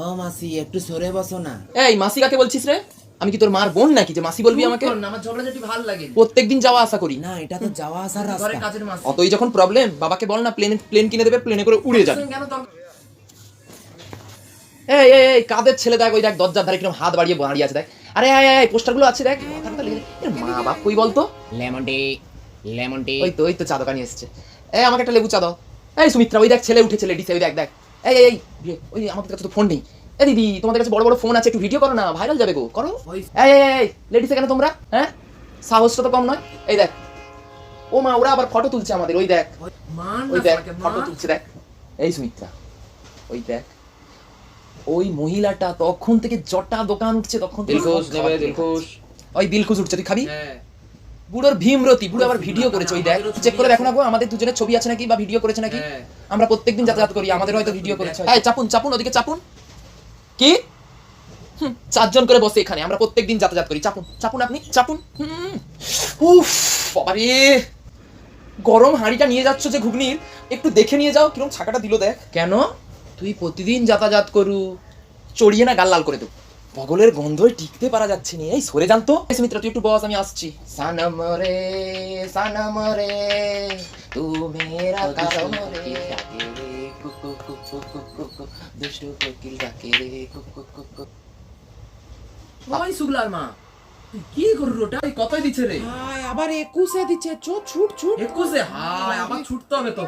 ও মাসি একটু সরে বসো না। এই মাসি কাকে বলছিস রে? আমি কি তোর মার বোন নাকি যে মাসি বলবি আমাকে? না, আমার ঝগড়াঝাটি ভালো লাগে প্রত্যেকদিন যাওয়া আসা করি। না এটা তো যাওয়া আসার রাস্তা। কাজের মাস। অতই যখন প্রবলেম বাবাকে বল না প্লেন প্লেন কিনে দেবে প্লেনে করে উড়ে যাবে। এই এই এই কাদের ছেলে দেখ ওই দেখ দরজার ধারে কীরকম হাত বাড়িয়ে দাঁড়িয়ে আছে দেখ। আরে এই এই পোস্টারগুলো আছে দেখ। মাথাটা লেগে এর মা বাপ কই বলতো? লেমন টি লেমন টি ওই তো ওই তো চা দোকানি এসছে। এই আমাকে একটা লেবু চা দাও। এই সুমিত্রা ওই দেখ ছেলে উঠেছে লেডিসে ওই দেখ দেখ। এই এই ওই আমাদের কাছে তো ফোন নেই। এ দিদি তোমাদের কাছে বড় বড় ফোন আছে একটু ভিডিও করো না ভাইরাল যাবে গো করো। এই লেডিসে কেন তোমরা হ্যাঁ? সাহসটা তো কম নয়। এই দেখ ও মা ওরা আবার ফটো তুলছে আমাদের ওই দেখ। ওই দেখ ফটো তুলছে দেখ। এই সুমিত্রা ওই দেখ। ওই মহিলাটা তখন থেকে জটা দোকান উঠছে তখন দিলখুশ ওই দিলখুশ উঠছে তুই খাবি? হ্যাঁ। বুড়োর ভীমরতি বুড়ো আবার ভিডিও করেছে ওই দেখ। চেক করে দেখো না আমাদের দুজনের ছবি আছে নাকি বা ভিডিও করেছে নাকি? হ্যাঁ। আমরা প্রত্যেকদিন যাতায়াত করি আমাদের হয়তো ভিডিও করেছে। এই চাপুন চাপুন ওদিকে চাপুন। কি? চারজন করে বসে এখানে আমরা প্রত্যেকদিন যাতায়াত করি। চাপুন চাপুন আপনি চাপুন। উফ বাবা রে গরম হাঁড়িটা নিয়ে যাচ্ছ যে ঘুগনির একটু দেখে নিয়ে যাও কীরকম ছাকাটা দিল দেখ। কেন? তুই প্রতিদিন যাতায়াত করু চড়িয়ে না গাল লাল করে দেবো। বগলের গন্ধই টিকতে পারা যাচ্ছে না। এই সরে যান তো। এই সুমিত্রা তুই একটু বস আমি আসছি। সানম রে সানম রে তু মেরা কারম রে ডাকে রে কুকু কুকু কুকু কুকু দুষ্টু কোকিল ডাকে রে কুকু কুকু ওই শুক্লার মা কি করু ওটা? কতই দিচ্ছে রে। হায় আবার একুশে দিচ্ছে চো ছুট ছুট। একুশে? হায় আবার ছুটতে হবে তো।